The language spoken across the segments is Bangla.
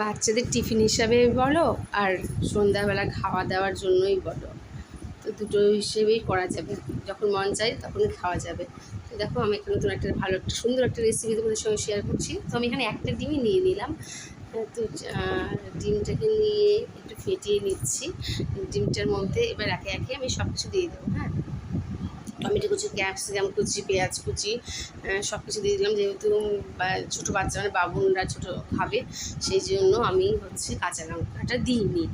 বাচ্চাদের টিফিন হিসাবে বলো আর সন্ধ্যাবেলা খাওয়া দাওয়ার জন্যই বলো। তো দুটো হিসেবেই করা যাবে। যখন মন চাই তখনই খাওয়া যাবে। তো দেখো আমি একটা নতুন একটা ভালো একটা সুন্দর একটা রেসিপি তোমাদের সঙ্গে শেয়ার করছি। তো আমি এখানে একটা ডিমই নিয়ে নিলাম। তো ডিমটাকে নিয়ে একটু ফেটিয়ে নিচ্ছি। ডিমটার মধ্যে এবার একে একে আমি সব কিছু দিয়ে দেবো হ্যাঁ? টমেটো কুচি ক্যাপসিকাম কুচি, পেঁয়াজ কুচি সব কিছু দিয়ে দিলাম। যেহেতু ছোটো বাচ্চা মানে বাবুনরা ছোটো খাবে, সেই জন্য আমি হচ্ছে কাঁচা লঙ্কাটা দিইনি।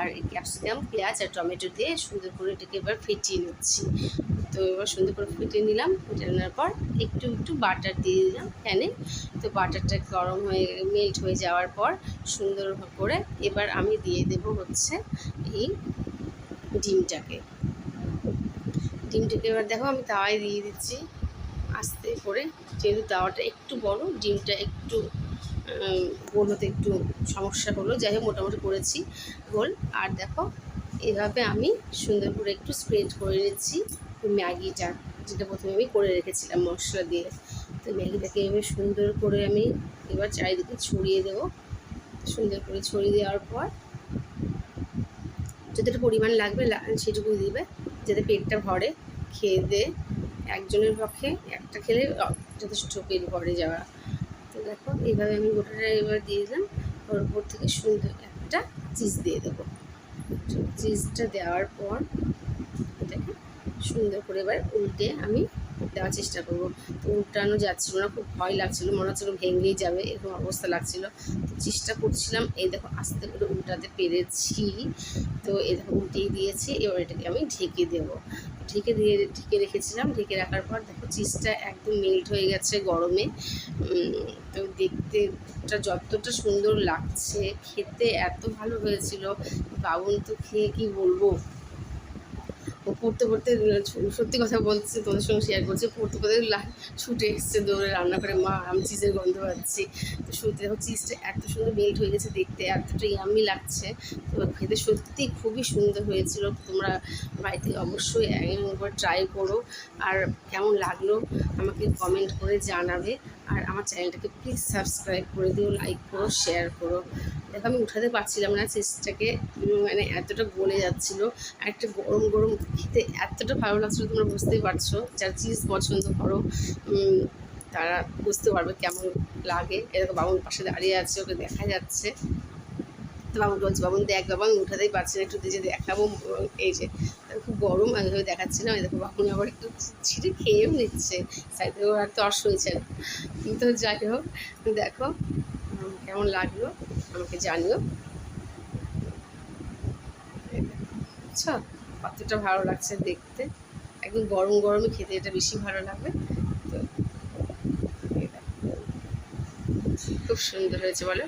আর ক্যাপসিকাম পেঁয়াজ আর টমেটো দিয়ে সুন্দর করে এটাকে এবার ফেটিয়ে নিচ্ছি। তো এবার সুন্দর করে ফেটিয়ে নিলাম ফেটে নেওয়ার পর একটু একটু বাটার দিয়ে দিলাম প্যানে। তো বাটারটা গরম হয়ে মেল্ট হয়ে যাওয়ার পর সুন্দর করে এবার আমি দিয়ে দেব হচ্ছে এই ডিমটাকে। ডিমটাকে এবার দেখো আমি তাওয়ায় দিয়ে দিচ্ছি আস্তে করে। যেহেতু তাওয়াটা একটু বড়, ডিমটা একটু গোল হতে একটু সমস্যা হলো। যাই হোক, মোটামুটি করেছি গোল। আর দেখো, এভাবে আমি সুন্দর করে একটু স্প্রেড করে নিচ্ছি ম্যাগিটা, যেটা প্রথমে আমি করে রেখেছিলাম মশলা দিয়ে। তো ম্যাগিটাকে এভাবে সুন্দর করে আমি এবার চারিদিকে ছড়িয়ে দেবো। সুন্দর করে ছড়িয়ে দেওয়ার পর, যতটা পরিমাণ লাগবে সেটুকু দিবে। যাতে পেটটা ভরে, খেয়ে দিয়ে একজনের পক্ষে একটা খেলে যথেষ্ট পেট ভরে যাওয়া। তো দেখো এইভাবে আমি গোটাটা এবার দিয়ে দিলাম। ওর উপর থেকে সুন্দর একটা চিজ দিয়ে দেবো। চিজটা দেওয়ার পর এটাকে সুন্দর করে এবার উল্টে আমি দেওয়ার চেষ্টা করব। তো উল্টানো যাচ্ছিল না, খুব ভয় লাগছিল, মনে হচ্ছিল ভেঙেই যাবে, এরকম অবস্থা লাগছিল। তো চেষ্টা করছিলাম, এই দেখো আস্তে করে উল্টাতে পেরেছি। তো এই দেখো উল্টেই দিয়েছি, এবার এটাকে আমি ঢেকে দেবো। ঢেকে দিয়ে, ঢেকে রেখেছিলাম, ঢেকে রাখার পর দেখো চিজটা একদম মেল্ট হয়ে গেছে গরমে। তো দেখতেটা যতটা সুন্দর লাগছে, খেতে এত ভালো হয়েছিল। বাবুন তো খেয়ে কি বলব? পড়তে পড়তে সত্যি কথা বলছে, তোমাদের সঙ্গে শেয়ার করছে, পড়তে পড়তে ছুটে এসছে দৌড়ে রান্না করে, মা, আমি চিজের গন্ধ পাচ্ছি। তো সত্যি দেখো চিজটা এত সুন্দর মেল্ট হয়ে গেছে দেখতে, এতটা ইয়ামি লাগছে। তো খেতে সত্যি খুবই সুন্দর হয়েছিল। তোমরা বাড়িতে অবশ্যই একবার ট্রাই করো। আর কেমন লাগল আমাকে কমেন্ট করে জানাবে। আর আমার চ্যানেলটাকে প্লিজ সাবস্ক্রাইব করে দিও লাইক করো শেয়ার করো। দেখো, আমি উঠাতে পারছিলাম না চিজটাকে মানে এতটা গলে যাচ্ছিল। আর একটা গরম গরম খেতে এতটা ভালো লাগছিল তোমরা বুঝতেই পারছ। যারা চিজ পছন্দ করো তারা বুঝতে পারবে কেমন লাগে। এরকম বাবুর পাশে দাঁড়িয়ে আছে, ওকে দেখা যাচ্ছে। তো বাবুন বলছে বাবুন দেখ বাবা আমি উঠাতেই পারছি না, একটু দিয়ে দেখাবো এই যে খুব গরম, আমি দেখাচ্ছিলাম। এই দেখো বাবুন আবার একটু ছিঁড়ে খেয়েও নিচ্ছে। সাইড ওর আর তর্স হয়েছে না। তো যাই হোক, দেখো কেমন লাগল, আমাকে জানিও। এই কতটা ভালো লাগছে দেখতে। একদম গরম গরমে খেতে এটা বেশি ভালো লাগবে। তো খুব সুন্দর হয়েছে বলো।